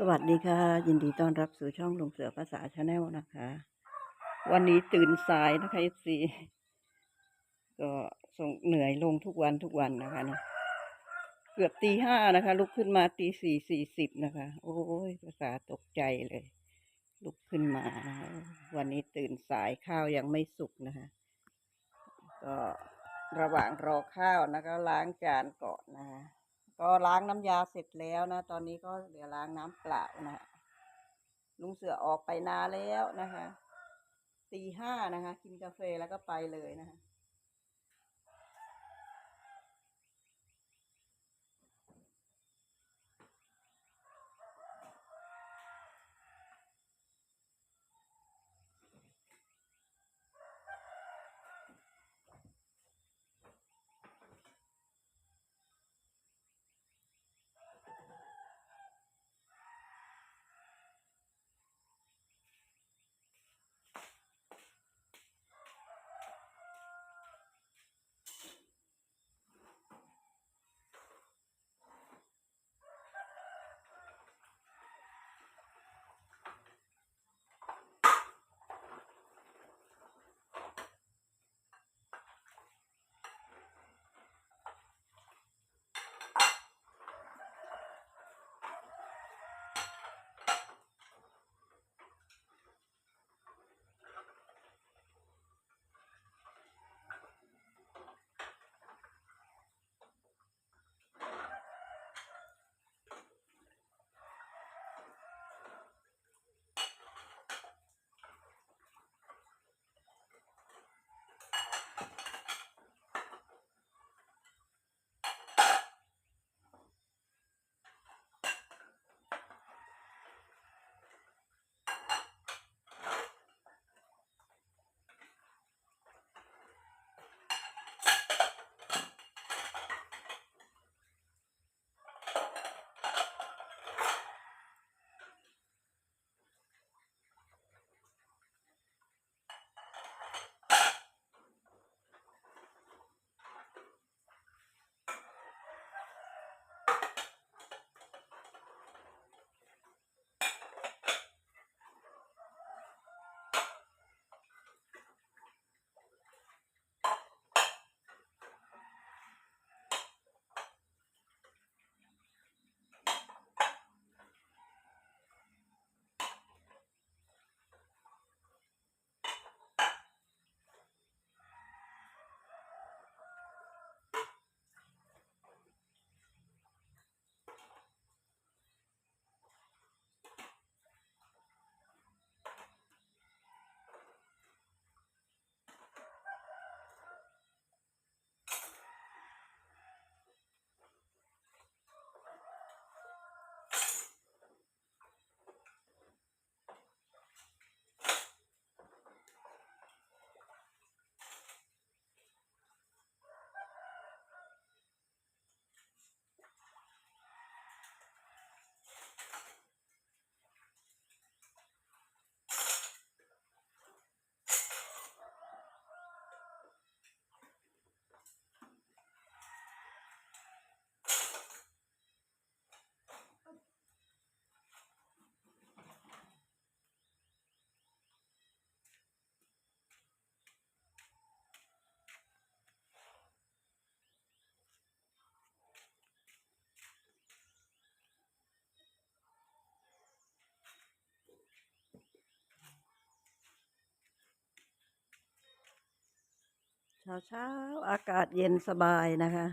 สวัสดีค่ะ ยินดีต้อนรับสู่ช่องลุงเสือภาษาชาแนลนะคะ วันนี้ตื่นสายนะคะเอซีก็ส่งเหนื่อยลงทุกวันทุกวันนะคะเนะเกือบตีห้านะคะ ลุกขึ้นมาตีสี่สี่สิบนะคะ โอ้ยภาษาตกใจเลย ลุกขึ้นมานะคะวันนี้ตื่นสายข้าวยังไม่สุกนะคะ ก็ระหว่างรอข้าวนะคะล้างจานก่อนนะคะ ก็ล้างน้ำยาเสร็จแล้วนะ ตอนนี้ก็เหลือล้างน้ำเปล่านะฮะลุงเสือออกไปนาแล้วนะคะตีห้านะคะ กินกาแฟแล้วก็ไปเลยนะคะ เช้าเช้าๆอากาศเย็นสบายนะคะ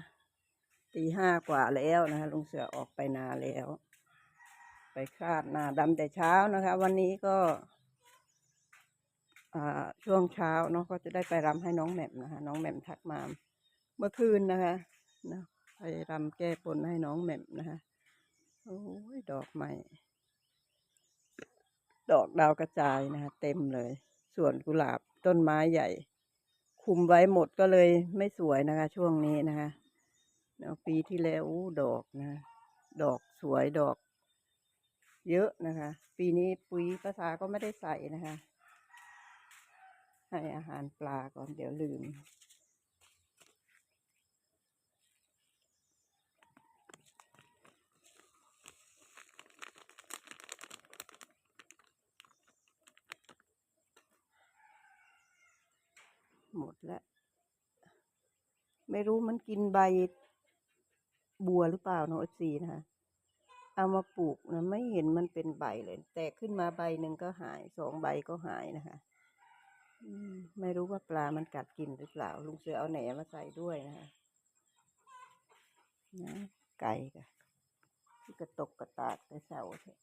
ตีห้ากว่าแล้วนะคะลุงเสือออกไปนาแล้ว ไปคาดนาดำแต่เช้านะคะ วันนี้ก็อ่าช่วงเช้าเนาะก็จะได้ไปรำให้น้องแหม่มนะคะ น้องแหม่มทักมาเมื่อคืนนะคะนะไปรำแก้บนให้น้องแหม่มนะคะโอ้ยดอกไม้ดอกดาวกระจายนะคะ เต็มเลย ส่วนกุหลาบต้นไม้ใหญ่ คุมไว้หมดก็เลยไม่สวยนะคะ ช่วงนี้นะคะแล้วปีที่แล้วดอกนะ ดอกสวยดอก เยอะนะคะ ปีนี้ปุ๋ยภาษาก็ไม่ได้ใส่นะคะ ให้อาหารปลาก่อนเดี๋ยวลืม หมดแล้ว ไม่รู้มันกินใบบัวหรือเปล่าเนาะอซีนะคะเอามาปลูกนะไม่เห็นมันเป็นใบเลย แตกขึ้นมาใบหนึ่งก็หายสองใบก็หายนะคะไม่รู้ว่าปลามันกัดกินหรือเปล่า ลุงเสือเอาแหนมาใส่ด้วยนะคะนะไก่กะที่กระตกกระตากแต่เสาเถอะ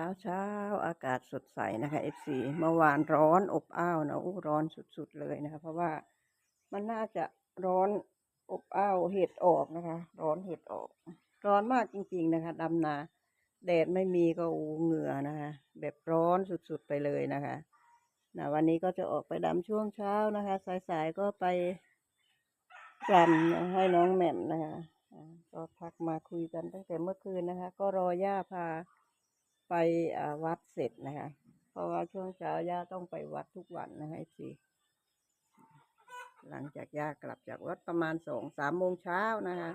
ช้าเช้าอากาศสดใสนะคะ FC เมื่อวานร้อนอบอ้าวนะอู้ร้อนสุดๆเลยนะคะ เพราะว่ามันน่าจะร้อนอบอ้าวเห็ดออกนะคะ ร้อนเห็ดออก ร้อนมากจริง ๆนะคะดำนาแดดไม่มีก็อูเหงื่อนะคะ แบบร้อนสุดๆไปเลยนะคะนะวันนี้ก็จะออกไปดำช่วงเช้านะคะ สายๆก็ไปรำนให้น้องแหม่มนะคะอ่าก็ทักมาคุยกันตั้งแต่เมื่อคืนนะคะ ก็รอย่าพา ไปวัดเสร็จนะคะ เพราะว่าช่วงเช้าย่าต้องไปวัดทุกวันนะคะไอซีหลังจากย่ากลับจากวัดประมาณสองสามโมงเช้านะคะ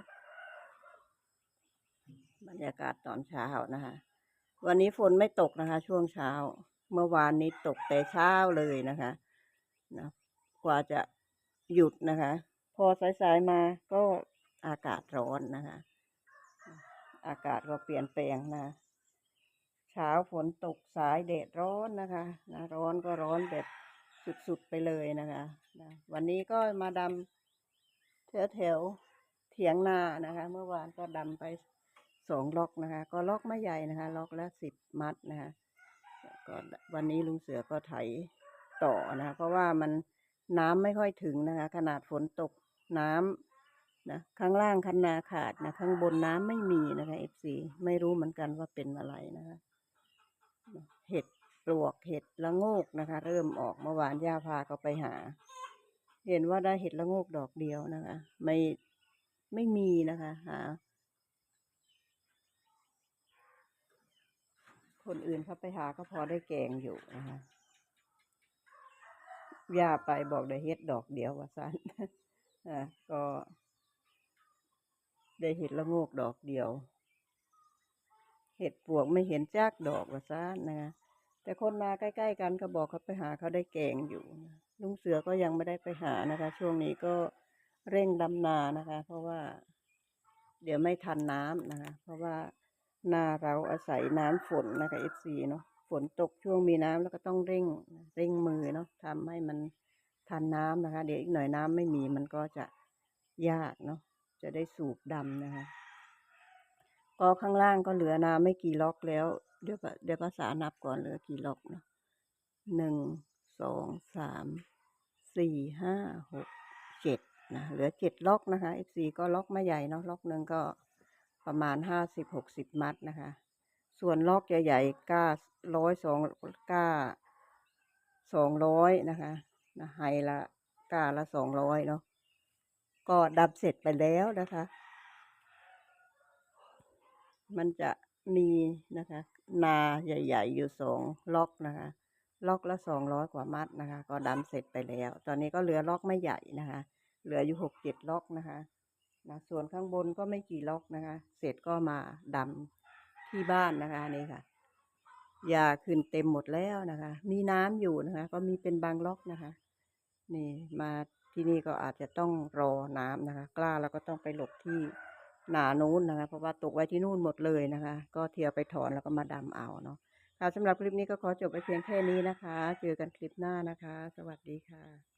บรรยากาศตอนเช้านะคะ วันนี้ฝนไม่ตกนะคะ ช่วงเช้า เมื่อวานนี้ตกแต่เช้าเลยนะคะนะกว่าจะหยุดนะคะ พอสายๆมาก็อากาศร้อนนะคะ อากาศก็เปลี่ยนแปลงนะ เช้าฝนตกสายแดดร้อนนะคะนะร้อนก็ร้อนแบบสุดๆไปเลยนะคะนะวันนี้ก็มาดำแถวแถวเถียงนานะคะ เมื่อวานก็ดำไปสองล็อกนะคะ ก็ล็อกไม่ใหญ่นะคะ ล็อกละสิบมัดนะคะก็วันนี้ลุงเสือก็ไถต่อนะะเพราะว่ามันน้ำไม่ค่อยถึงนะคะ ขนาดฝนตกน้ำนะข้างล่างคันนาขาดนะ ข้างบนน้ำไม่มีนะคะเอฟซีไม่รู้เหมือนกันว่าเป็นอะไรนะคะ เห็ดปลวกเห็ดละโงกนะคะ เริ่มออกเมื่อวานย่าพาก็ไปหา เห็นว่าได้เห็ดละโงกดอกเดียวนะคะ ไม่ไม่มีนะคะหาคนอื่นเขาไปหาก็พอได้แกงอยู่นะคะย่าไปบอกได้เห็ดดอกเดียวว่าสั้นอะก็ ได้เห็ดละโงกดอกเดียว เห็ดปวกไม่เห็นจากดอกว่าซ่านนะคะแต่คนมาใกล้ ๆ กันก็บอกเขาไปหาเขาได้แกงอยู่ลุงเสือก็ยังไม่ได้ไปหานะคะ ช่วงนี้ก็เร่งดำนานะคะ เพราะว่า เดี๋ยวไม่ทันน้ำนะคะ เพราะว่านาเราอาศัยน้ำฝนนะคะเอฟซีเนาะฝนตกช่วงมีน้ำแล้วก็ต้องเร่งเร่งมือเนาะทำให้มันทันน้ำนะคะ เดี๋ยวอีกหน่อยน้ำไม่มีมันก็จะยากเนาะจะได้สูบดำนะคะ ก็ข้างล่างก็เหลือนาไม่กี่ล็อกแล้ว เดี๋ยวเดี๋ยวภาษานับก่อนเหลือกี่ล็อกเนาะหนึ่งสองสามสี่ห้าหกเจ็ดนะเหลือเจ็ดล็อกนะคะ F4 ก็ล็อกไม่ใหญ่เนาะล็อกหนึ่งก็ประมาณห้าสิบหกสิบมัดนะคะ ส่วนล็อกใหญ่ๆก้าร้อยสองก้าสองร้อยนะคะนะไฮละก้าละสองร้อยเนาะก็ดับเสร็จไปแล้วนะคะ มันจะมีนะคะ นาใหญ่ ๆ อยู่สองล็อกนะคะ ล็อกละสองร้อยกว่ามัดนะคะ ก็ดำเสร็จไปแล้ว ตอนนี้ก็เหลือล็อกไม่ใหญ่นะคะ เหลืออยู่หกเจ็ดล็อกนะคะนะส่วนข้างบนก็ไม่กี่ล็อกนะคะ เสร็จก็มาดำที่บ้านนะคะนี่ค่ะยาขึ้นเต็มหมดแล้วนะคะ มีน้ำอยู่นะคะ ก็มีเป็นบางล็อกนะคะ นี่มาที่นี่ก็อาจจะต้องรอน้ำนะคะ กล้าแล้วก็ต้องไปหลบที่ หนานู้นนะคะ เพราะว่าตกไว้ที่นู่นหมดเลยนะคะ ก็เทียวไปถอนแล้วก็มาดำเอาเนาะค่ะสำหรับคลิปนี้ก็ขอจบไปเพียงแค่นี้นะคะ เจอกันคลิปหน้านะคะ สวัสดีค่ะ